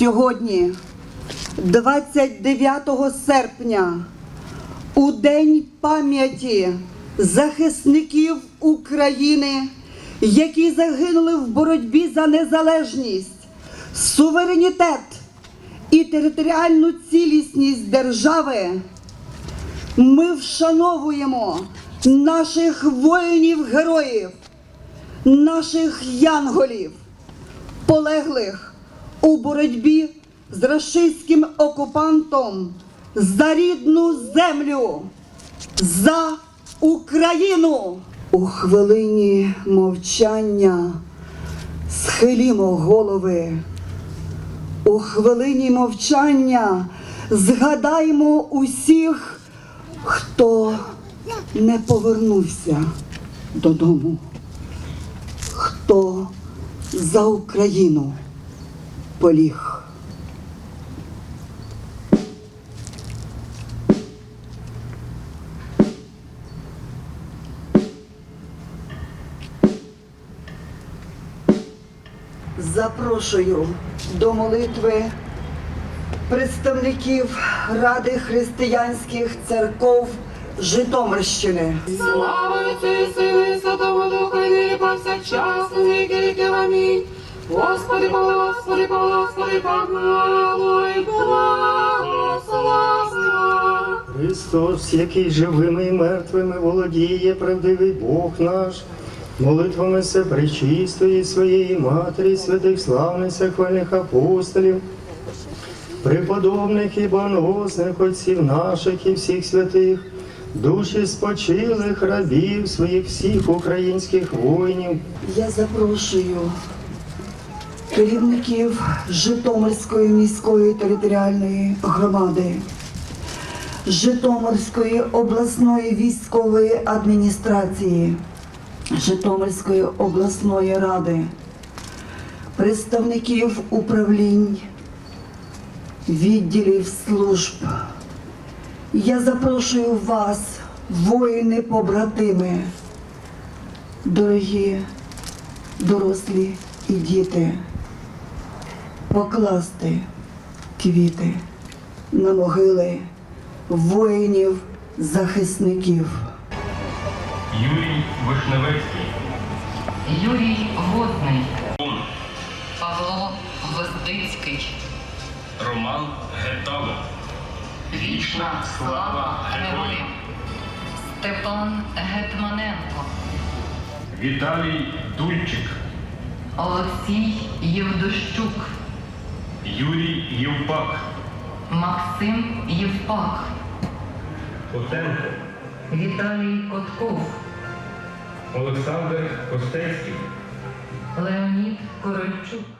Сьогодні, 29 серпня, у День пам'яті захисників України, які загинули в боротьбі за незалежність, суверенітет і територіальну цілісність держави, ми вшановуємо наших воїнів-героїв, наших янголів, полеглих у боротьбі з рашистським окупантом за рідну землю, за Україну. У хвилині мовчання схилімо голови. У хвилині мовчання згадаймо усіх, хто не повернувся додому, хто за Україну поліг. Запрошую до молитви представників Ради християнських церков Житомирщини. Слава Отцю і і Святому Духу, і повсякчас, і віки. Амінь. Господи, Господи, Господи, помилуй, благослови. Христос, який живими і мертвими володіє, правдивий Бог наш, молитвами се пречистої своєї Матері, святих славних хвальних апостолів, преподобних і боносних отців наших і всіх святих, душі спочилих рабів своїх всіх українських воїнів, Я запрошую керівників Житомирської міської територіальної громади, Житомирської обласної військової адміністрації, Житомирської обласної ради, представників управлінь, відділів служб. Я запрошую вас, воїни-побратими, дорогі дорослі і діти, покласти квіти на могили воїнів-захисників. Юрій Вишневецький, Юрій Водний, Павло Гвоздицький, Роман Гетало, Вічна слава героям, Степан Гетманенко, Віталій Дульчик, Олексій Євдощук, Юрій Євпак, Максим Євпак, Котенко, Віталій Котков, Олександр Костецький, Леонід Корольчук.